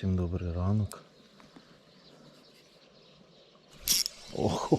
Всім добрий ранок. Ого,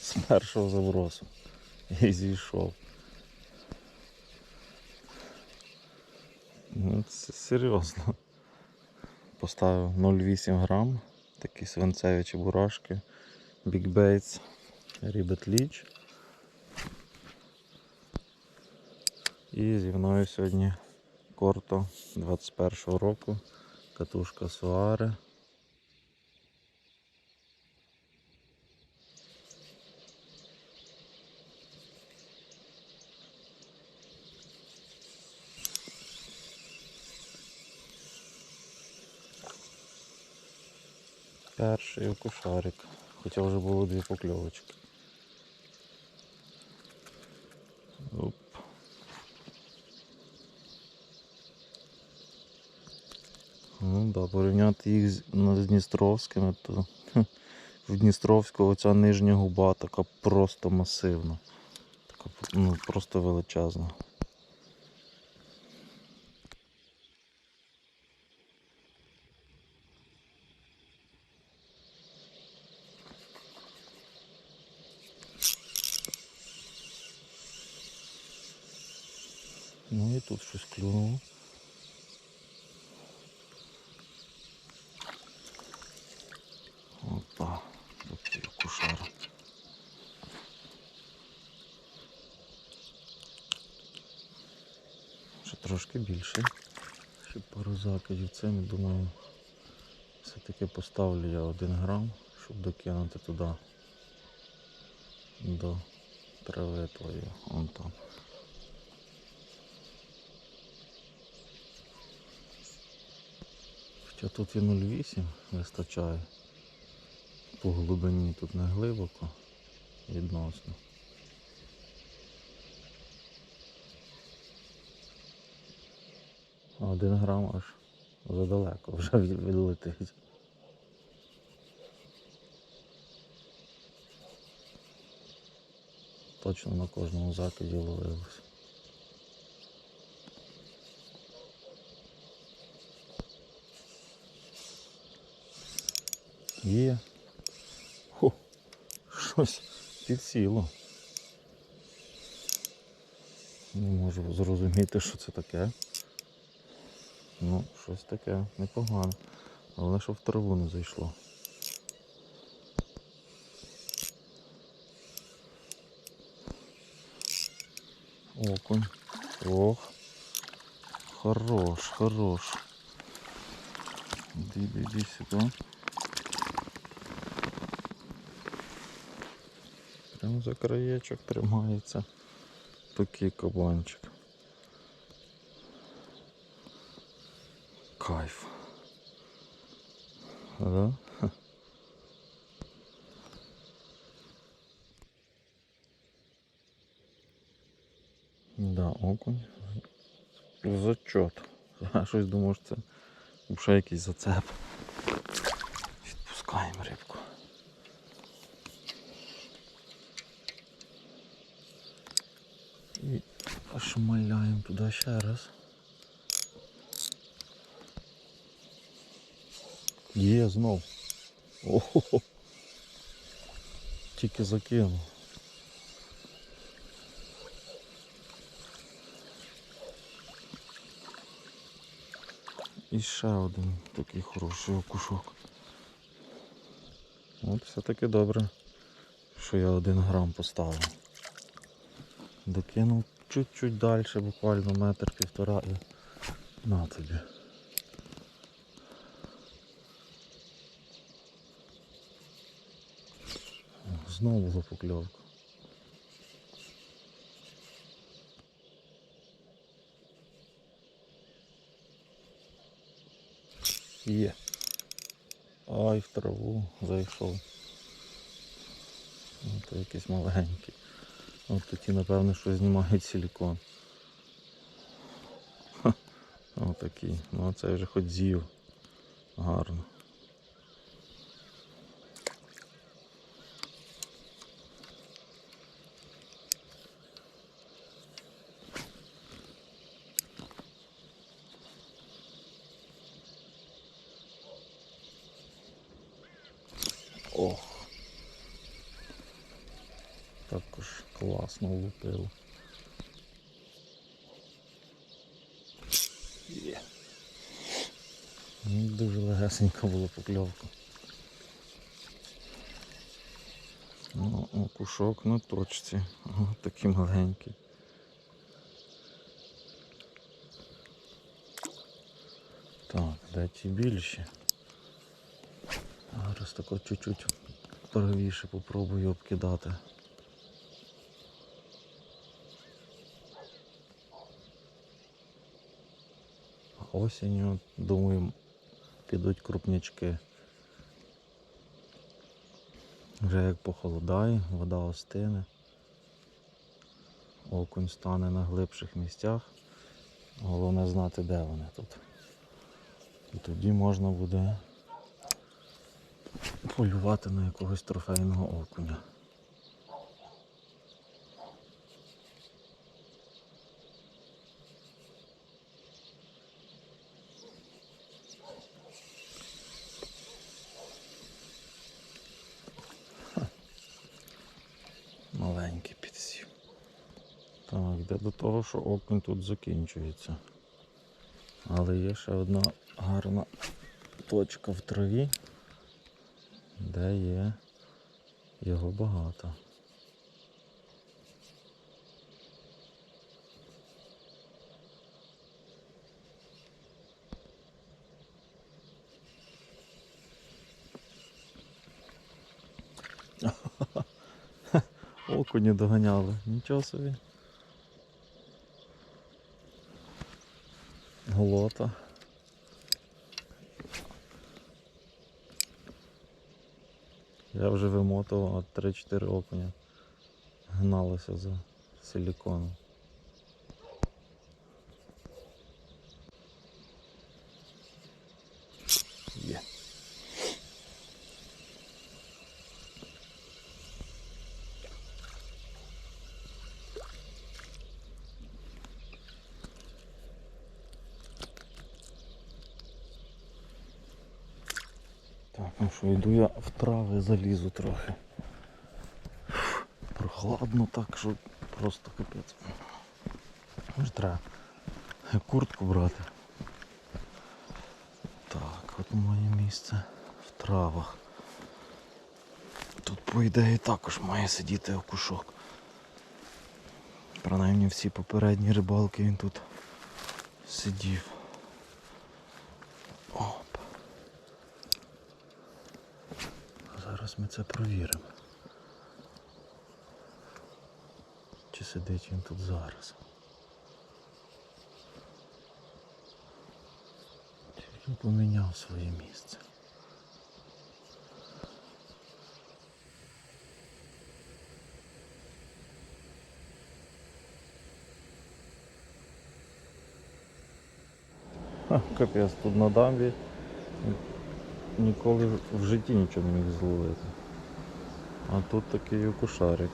з першого забросу. І зійшов. Ну, це серйозно. Поставив 0,8 грам. Такі свинцеві чебурашки. Big Baits. Ribbit Leech. І зі мною сьогодні Корто 21-го року. Катушка Суаре. Перший окушарик. Хоча вже було дві покльовочки. Ну да, порівняти їх з, ну, з Дністровськими, то в Дністровського ця нижня губа така просто масивна. Така ну, просто величезна. Ну і тут щось клюнуло. Ще більше. Ще пару закидів. Не думаю, все-таки поставлю я один грам, щоб докинути туди до трави твоєї. Вон там. Хоча тут і 0,8 вистачає. По глибині тут не глибоко відносно. Один грам аж задалеко вже відлетить. Точно на кожному закиді ловилось. Є. Хо, щось підсіло. Не можу зрозуміти, що це таке. Ну, щось таке непогано. Головне, що в траву не зайшло. Окунь. Ох. Хорош, хорош. Іди, іди, іди сюди. Прямо за краєчок тримається такий кабанчик. Кайф. Да? Да, окунь. Зачет. Я щось думав, що це вже якийсь зацеп. Відпускаємо рибку. І шмаляємо туди ще раз. Є знов. Ого. Тільки закинув. І ще один такий хороший окушок. От все-таки добре, що я один грам поставив. Докинув чуть-чуть далі, буквально метр півтора і на тобі. Знову була. Є. Ай, в траву зайшов. Ну, то якийсь маленький. От такі, напевно, що знімають силікон. Отакий. Ну це вже хоч з'їв. Гарно. Ох. Також класно влупило. Дуже легесенька була покльовка. Ну, ну окушок на точці. О, такий маленький. Так, де ті більші? Зараз тако чуть-чуть правіше попробую обкидати. Осінню, думаю, підуть крупнячки. Вже як похолодає, вода остине, окунь стане на глибших місцях. Головне знати, де вони тут. І тоді можна буде полювати на якогось трофейного окуня. Маленький підсів. Так, йде до того, що окунь тут закінчується. Але є ще одна гарна точка в траві, де є його багато. Окуні доганяли, нічого собі. Голота. Я вже вимотував а 3-4 окуня. Гналося за силіконом. Є. Так, ну що, йду я в трави залізу трохи. Прохладно так, що просто капець. Може треба куртку брати. Так, от моє місце в травах. Тут по ідеї також має сидіти окушок. Принаймні всі попередні рибалки він тут сидів. Ми це провіримо. Чи сидить він тут зараз? Тільки поміняв своє місце. Капець, тут на дамбі ніколи в житті нічого не міг зловити. А тут такий окушарик.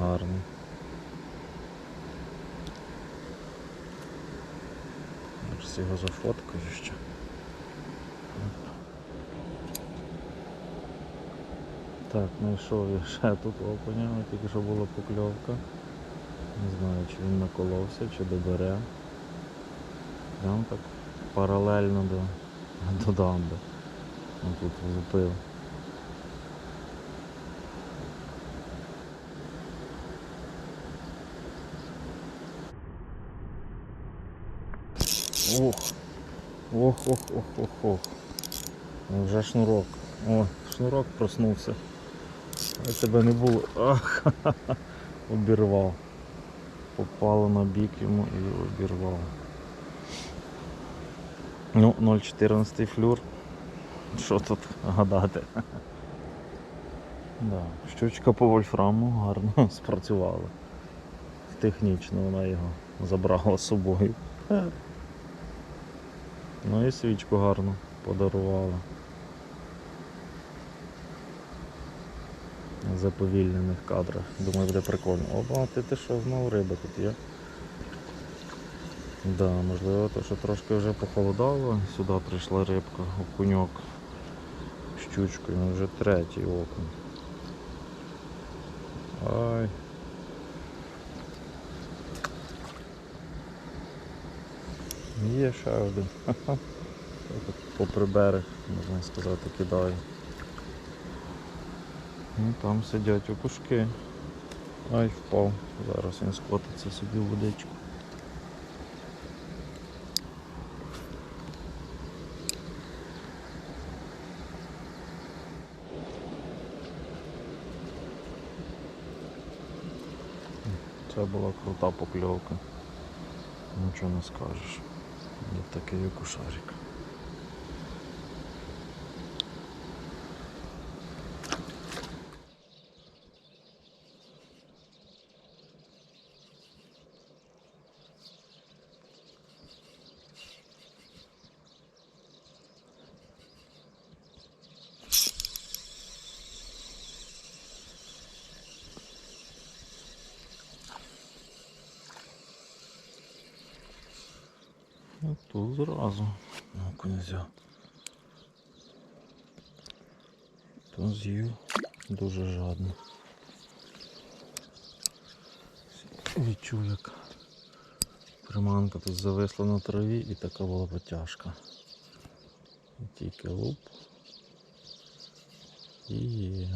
Гарний. Зараз його зафоткаю ще. Так, знайшов я ще тут окуня, тільки що була покльовка. Не знаю, чи він наколовся, чи добере. Прям так паралельно до, до дамби. Он тут влупив. Ох, ох, ох, ох, ох, ох. Ну, Вже шнурок. О, шнурок проснувся. А тебе не було. Ах, обірвав. Попало на бік йому і обірвав. Ну, 0,14 флюр. Що тут гадати? Да. Щучка по вольфраму гарно спрацювала. Технічно вона його забрала з собою. Ну і свічку гарно подарувала. Заповільнених кадрах. Думаю, буде прикольно. Опа, ти ти що, знову риба тут є. Да, можливо, то, що трошки вже похолодало, сюди прийшла рибка, окуньок щучкою, ну, вже третій окунь. Ай. Є ще один. Попри берег, можна сказати, кидаю. Ну, там сидять окушки. Ай, впав. Зараз він скотиться собі в водичку. Це була крута покльовка. Нічого не скажеш. Є такий окушарик. Зразу. Ну, князя. То з'їв дуже жадно. Відчув, як приманка тут зависла на траві і така була потяжка. Тільки луп. І.